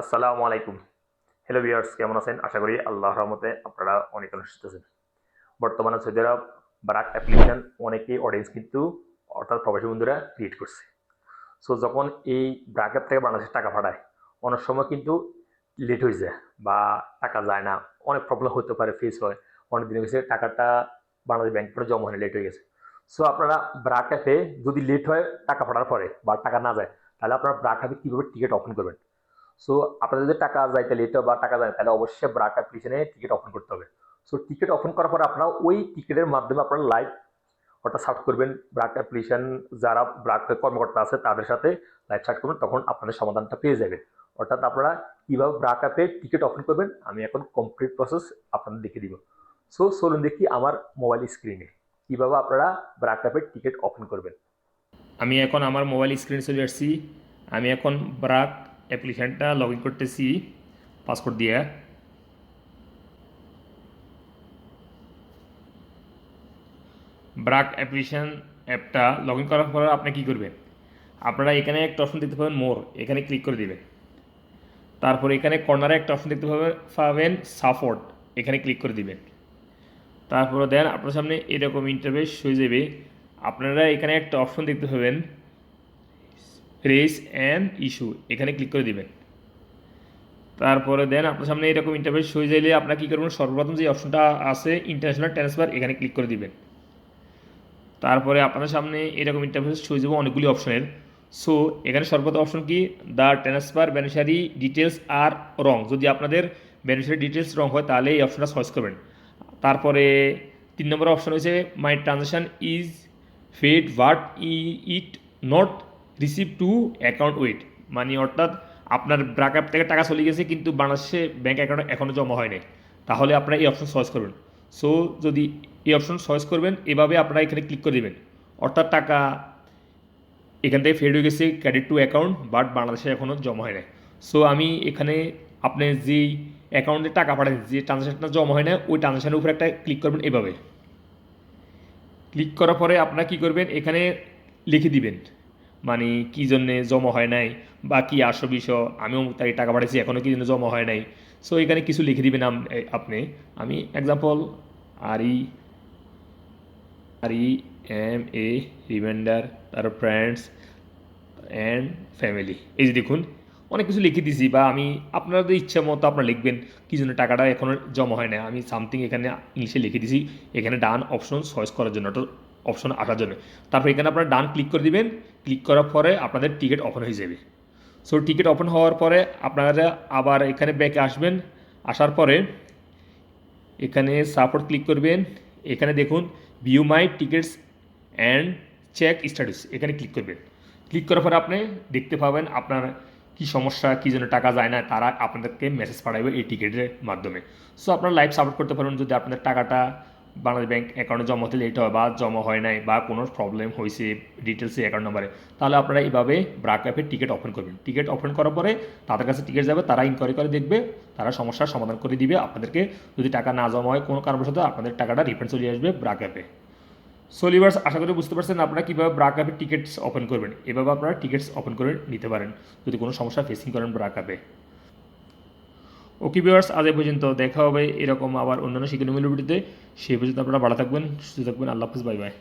আসসালামু আলাইকুম। Hello viewers কেমন আছেন? আশা করি আল্লাহর রহমতে আপনারা অনেক অনুষ্ঠিত আছেন। বর্তমানে সৌদি আরব ব্রাক অ্যাপ্লিকেশন অনেকেই অডিয়েন্স কিন্তু অর্থাৎ প্রবাসী বন্ধুরা ক্রিয়েট করছে। সো যখন এই ব্রাক অ্যাপ থেকে বাংলাদেশে টাকা পাঠায়, অনেক সময় কিন্তু লেট হয়ে যায় বা টাকা যায় না। অনেক প্রবলেম হতে পারে ফেস হয়। অনেক দিন গেছে টাকাটা বাংলাদেশ ব্যাংক জমা হয় লেট হয়ে গেছে। সো আপনারা ব্রাক অ্যাপে যদি লেট হয় টাকা পাঠার পরে বা টাকা না যায়, তাহলে আপনারা ব্রাক অ্যাপে কীভাবে টিকিট ওপেন করবেন? সো আপনাদের যদি টাকা যাইতে লেট বা টাকা যায় তাহলে অবশ্যই ব্রাক অ্যাপ্লিকেশনে টিকিট ওপেন করতে হবে। সো টিকিট ওপেন করার পরে আপনারা ওই টিকিটের মাধ্যমে আপনারা লাইভ ওটা সার্চ করবেন ব্রাক অ্যাপ্লিকেশন, যারা ব্রাক কর্মকর্তা আছে তাদের সাথে লাইভ সার্চ করবেন, তখন আপনাদের সমাধানটা পেয়ে যাবেন। অর্থাৎ আপনারা কীভাবে ব্রাক অ্যাপে টিকিট ওপেন করবেন, আমি এখন কমপ্লিট প্রসেস আপনাদের দেখে দিব। সো চলুন দেখি আমার মোবাইল স্ক্রিনে কীভাবে আপনারা ব্রাক অ্যাপের টিকিট ওপেন করবেন। আমি এখন আমার মোবাইল স্ক্রিনে চলে আসছি। আমি এখন ব্রাক অ্যাপ্লিকেশনটা লগ ইন করতেছি পাসপোর্ট দিয়ে। ব্রাক অ্যাপ্লিকেশন অ্যাপটা লগ ইন করার পরে আপনি কী করবেন? আপনারা এখানে একটা অপশন দেখতে পাবেন মোর এখানে ক্লিক করে দেবেন। তারপর এখানে কর্নারে একটা অপশন দেখতে পাবেন পাবেন সাপোর্ট এখানে ক্লিক করে দিবেন। তারপরে দেন আপনার সামনে এরকম ইন্টারভেস হয়ে যাবে। আপনারা এখানে একটা অপশন দেখতে পাবেন রেস অ্যান্ড ইস্যু এখানে ক্লিক করে দিবেন। তারপরে দেন আপনার সামনে এরকম ইন্টারভেস হয়ে যাইলে আপনার কী করবেন? সর্বপ্রথম যে অপশনটা আছে ইন্টারন্যাশনাল ট্রান্সফার এখানে ক্লিক করে দিবেন। তারপরে আপনার সামনে এরকম ইন্টারফেস হয়ে যাবে অনেকগুলি অপশনের সো এখানে সর্বপ্রথম অপশন কি? দ্য ট্রান্সফার বেনিফিশিয়ারি ডিটেলস আর রং যদি আপনাদের বেনিফিশিয়ারি ডিটেলস রং হয়, তাহলে এই অপশনটা চয়েস করবেন। তারপরে তিন নম্বর অপশন হয়েছে my transaction is fade E it not receive to account wait মানে অর্থাৎ আপনার ব্রাক অ্যাপ থেকে টাকা চলে গেছে, কিন্তু বাংলাদেশে ব্যাঙ্ক অ্যাকাউন্টে এখনও জমা হয়নি। তাহলে আপনারা এই অপশন চয়েস করবেন। সো যদি এই অপশন চয়েস করবেন, এভাবে আপনারা এখানে ক্লিক করে দেবেন। অর্থাৎ টাকা এখান থেকে ফেড হয়ে গেছে ক্রেডিট টু অ্যাকাউন্ট বাট বাংলাদেশে এখনও জমা হয় নাই সো আমি এখানে আপনি যেই অ্যাকাউন্টে টাকা পাঠান, যে ট্রানজাকশনটা জমা হয় না ওই ট্রানজাকশনের উপরে একটা ক্লিক করবেন এভাবে। ক্লিক করার পরে আপনারা কী করবেন? এখানে লিখে দিবেন। মানে কী জন্যে জমা হয় নাই? বা কী আসো বিষয়? আমিও তাই টাকা পাঠাইছি এখনও কী জন্য জমা হয় নাই? সো এখানে কিছু লিখে দিবেন আপনি। আমি example R E R E M, A, reminder তার ফ্রেন্ডস অ্যান্ড ফ্যামিলি এই যে দেখুন, অনেক কিছু লিখে দিছি বা আমি আপনাদের ইচ্ছা মতো আপনারা লিখবেন কী জন্য টাকাটা এখনও জমা হয় না আমি সামথিং এখানে ইংলিশে লিখে দিছি, এখানে ডান অপশন চয়েস করার জন্য অপশন আসার জন্য। তারপর এখানে আপনারা ডান ক্লিক করে দিবেন ক্লিক করার পরে আপনাদের টিকিট ওপেন হয়ে যাবে। সো টিকিট ওপেন হওয়ার পরে আপনারা আবার এখানে ব্যাকে আসবেন। আসার পরে এখানে সাপোর্ট ক্লিক করবেন। এখানে দেখুন view my tickets and check status এখানে ক্লিক করবেন। ক্লিক করার পরে আপনি দেখতে পাবেন আপনার কী সমস্যা, কী জন্য টাকা যায় না, তারা আপনাদেরকে মেসেজ পাঠাবে এই টিকিটের মাধ্যমে। সো আপনারা লাইভ সাপোর্ট করতে পারবেন যদি আপনাদের টাকাটা বাংলাদেশ ব্যাংক অ্যাকাউন্টে জমা হতে লেট হয় বা জমা হয় নাই বা কোনো প্রবলেম হয়েছে ডিটেলসে অ্যাকাউন্ট নাম্বারে তাহলে আপনারা এইভাবে ব্রাক অ্যাপে টিকিট ওপেন করবেন। টিকিট ওপেন করার পরে তাদের কাছে টিকিট যাবে, তারা ইনকোয়ারি করে দেখবে, তারা সমস্যার সমাধান করে দিবে। আপনাদেরকে যদি টাকা না জমা হয় কোনো কারণবশত আপনাদের টাকাটা রিফান্ড চলে আসবে ব্রাক অ্যাপে সোলিভার্স আশা করি বুঝতে পারছেন আপনারা কীভাবে ব্রাক অ্যাপে টিকিটস ওপেন করবেন। এভাবে আপনারা টিকিটস ওপেন করে নিতে পারেন। যদি কোনো সমস্যা ফেসিং করেন ব্রাক অ্যাপে ওকে ভিউয়ার্স আজ এ পর্যন্ত দেখা হবে এরকম আবার অন্যান্য শিক্ষণীয় ভিডিওতে। সেই পর্যন্ত আপনারা ভালো থাকবেন, সুস্থ থাকবেন, আল্লাহ হাফিজ বাই বাই